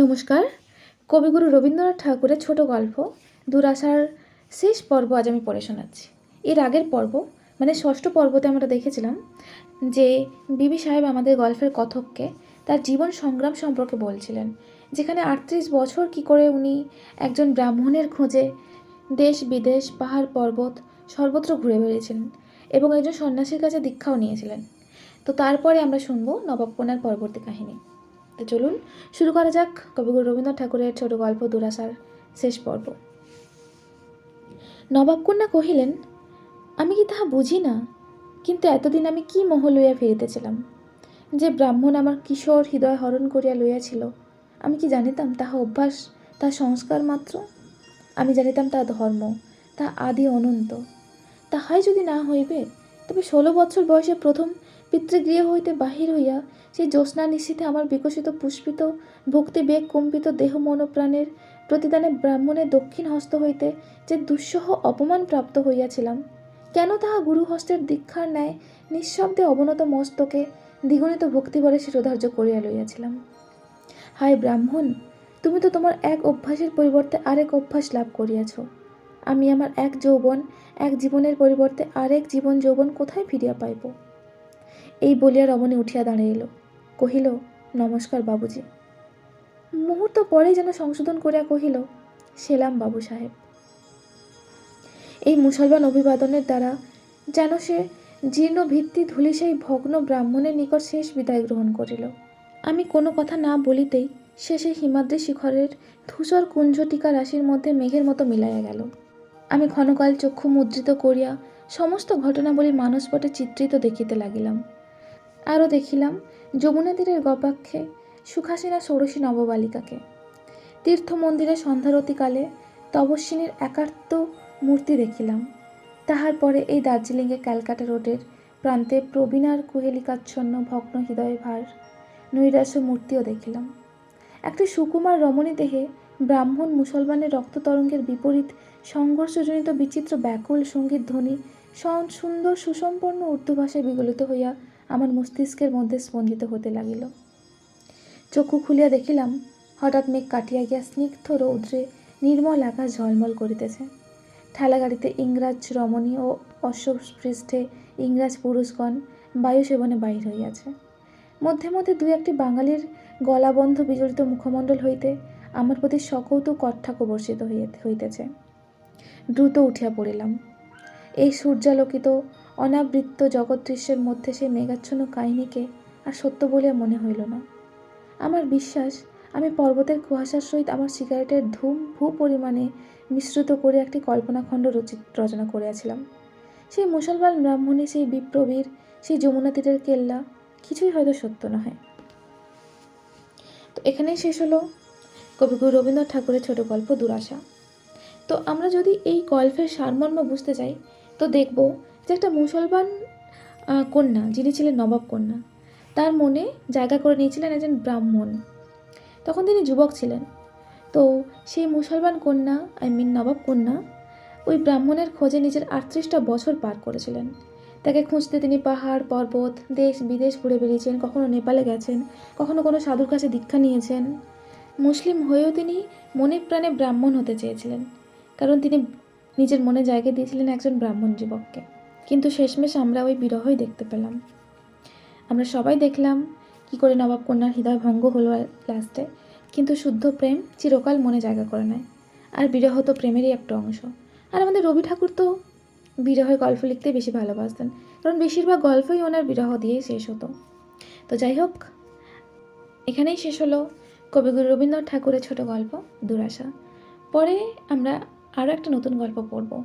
নমস্কার। কবিগুরু রবীন্দ্রনাথ ঠাকুরের ছোট গল্প, দুরাশার শেষ পর্ব আজ আমি পড়ে শোনাচ্ছি। এর আগের পর্ব মানে ষষ্ঠ পর্বতে আমরা দেখেছিলাম যে বিবি সাহেব আমাদের গল্পের কথককে তার জীবন সংগ্রাম সম্পর্কে বলছিলেন, যেখানে আটত্রিশ বছর কি করে উনি একজন ব্রাহ্মণের খোঁজে দেশ, বিদেশ, পাহাড়, পর্বত সর্বত্র ঘুরে বেড়িয়েছিলেন এবং একজন সন্ন্যাসীর কাছে দীক্ষাও নিয়েছিলেন। তো তারপরে আমরা শুনব নবাব কন্যার পরবর্তী কাহিনী। তো চলুন, শুরু করা যাক কবিগুরু রবীন্দ্রনাথ ঠাকুরের ছোট গল্প দুরাশার শেষ পর্ব। নবাবকন্যা কহিলেন, আমি কি তাহা বুঝি না? কিন্তু এতদিন আমি কি মোহ লইয়া ফিরিতেছিলাম? যে ব্রাহ্মণ আমার কিশোর হৃদয় হরণ করিয়া লইয়াছিল, আমি কি জানিতাম তাহা অভ্যাস তাহা সংস্কার মাত্র? আমি জানিতাম তা ধর্ম, তা আদি অনন্ত। তাহাই যদি না হইবে, তবে ষোলো বছর বয়সে প্রথম পিতৃগৃহ হইতে বাহির হইয়া সেই জ্যোৎস্না নিশীথে আমার বিকশিত পুষ্পিত ভক্তি বেগ কম্পিত দেহ মনোপ্রাণের প্রতিদানে ব্রাহ্মণের দক্ষিণ হস্ত হইতে যে দুঃসহ অপমান প্রাপ্ত হইয়াছিলাম, কেন তাহা গুরুহস্তের দীক্ষার ন্যায় নিঃশব্দে অবনত মস্তকে দ্বিগুণিত ভক্তিভরে শিরোধার্য করিয়া লইয়াছিলাম? হায় ব্রাহ্মণ, তুমি তো তোমার এক অভ্যাসের পরিবর্তে আরেক অভ্যাস লাভ করিয়াছ। আমি আমার এক যৌবন, এক জীবনের পরিবর্তে আরেক জীবন যৌবন কোথায় ফিরিয়া পাইব? এই বলিয়া রমণী উঠিয়া দাঁড়াইল কহিল, নমস্কার বাবুজি। মুহূর্ত পরেই যেন সংশোধন করিয়া কহিল, সেলাম বাবু সাহেব। এই মুসলমান অভিবাদনের দ্বারা যেন সে জীর্ণ ভিত্তি ধুলি সেই ভগ্ন ব্রাহ্মণের নিকট শেষ বিদায় গ্রহণ করিল। আমি কোনো কথা না বলিতেই সে সেই হিমাদ্রি শিখরের ধূসর কুঞ্জটিকা রাশির মধ্যে মেঘের মতো মিলাইয়া গেল। আমি ক্ষণকাল চক্ষু মুদ্রিত করিয়া সমস্ত ঘটনাবলী মানসপটে চিত্রিত দেখিতে লাগিলাম। আরও দেখিলাম যমুনা তীরের গপাক্ষে সুখাসিনা ষোড়শী নববালিকাকে। তীর্থ মন্দিরে সন্ধ্যারতিকালে তপস্বিনীর একাত্ম মূর্তি দেখিলাম। তাহার পরে এই দার্জিলিংয়ে ক্যালকাটা রোডের প্রান্তে প্রবীণার কুহেলিকাচ্ছন্ন ভগ্ন হৃদয় ভার নৈরাশ্য মূর্তিও দেখিলাম। একটি সুকুমার রমণী দেহে ব্রাহ্মণ মুসলমানের রক্ততরঙ্গের বিপরীত সংঘর্ষজনিত বিচিত্র ব্যাকুল সংগীত ধ্বনি সন- সুন্দর সুসম্পন্ন উর্দু ভাষায় বিগলিত হইয়া আমার মস্তিষ্কের মধ্যে স্পন্দিত হতে লাগিল। চক্ষু খুলিয়া দেখিলাম, হঠাৎ মেঘ কাটিয়া গিয়া স্নিগ্ধ রৌদ্রে নির্মল আকাশ ঝলমল করিতেছে। ঠেলাগাড়িতে ইংরাজ রমণী ও অশ্বপৃষ্ঠে ইংরাজ পুরুষগণ বায়ু সেবনে বাহির হইয়াছে। মধ্যে মধ্যে দুই একটি বাঙালির গলাবন্ধ বিজড়িত মুখমণ্ডল হইতে আমার প্রতি সকৌতুক কর্ঠাক বর্ষিত হইয়া- হইতেছে। দ্রুত উঠিয়া পড়িলাম। এই সূর্যালোকিত অনাবৃত্ত জগৎদৃশ্যের মধ্যে সেই মেঘাচ্ছন্ন কাহিনীকে আর সত্য বলিয়া মনে হইল না। আমার বিশ্বাস, আমি পর্বতের কুয়াশার সহিত আমার সিগারেটের ধূম ভূ পরিমাণে মিশ্রিত করে একটি কল্পনাখণ্ড রচিত, রচনা করিয়াছিলাম। সেই মুসলমান ব্রাহ্মণী সেই বিপ্রবীর সেই যমুনা তীরের কেল্লা কিছুই হয়তো সত্য নহে। তো এখানেই শেষ হলো কবিগুরু রবীন্দ্রনাথ ঠাকুরের ছোট গল্প দুরাশা। তো আমরা যদি এই গল্পের সারমর্ম বুঝতে চাই তো দেখব যে একটা মুসলমান কন্যা, যিনি ছিলেন নবাব কন্যা, তার মনে জায়গা করে নিয়েছিলেন একজন ব্রাহ্মণ। তখন তিনি যুবক ছিলেন। তো সেই মুসলমান কন্যা আই মিন নবাব কন্যা, ওই ব্রাহ্মণের খোঁজে নিজের আটত্রিশটা বছর পার করেছিলেন। তাকে খুঁজতে তিনি পাহাড়, পর্বত, দেশ, বিদেশ ঘুরে বেরিয়েছেন কখনো নেপালে গেছেন, কখনো কোনো সাধুর কাছে দীক্ষা নিয়েছেন। মুসলিম হয়েও তিনি মনে প্রাণে ব্রাহ্মণ হতে চেয়েছিলেন, কারণ তিনি নিজের মনে জায়গা দিয়েছিলেন একজন ব্রাহ্মণ যুবককে। কিন্তু শেষমেশ আমরা ওই বিরহই দেখতে পেলাম। আমরা সবাই দেখলাম কি করে নবাব কন্যার হৃদয় ভঙ্গ হলো লাস্টে। কিন্তু শুদ্ধ প্রেম চিরকাল মনে জায়গা করে নেয়। আর বিরহ তো প্রেমেরই একটা অংশ। আর আমাদের রবি ঠাকুর তো বিরহের গল্প লিখতে বেশি ভালোবাসতেন। কারণ বেশিরভাগ গল্পই ওনার বিরহ দিয়েই শেষ হতো। তো যাই হোক, এখানেই শেষ হলো কবিগুরু রবীন্দ্রনাথ ঠাকুরের ছোট গল্প, দুরাশা। পরে আমরা আরও একটা নতুন গল্প পড়ব।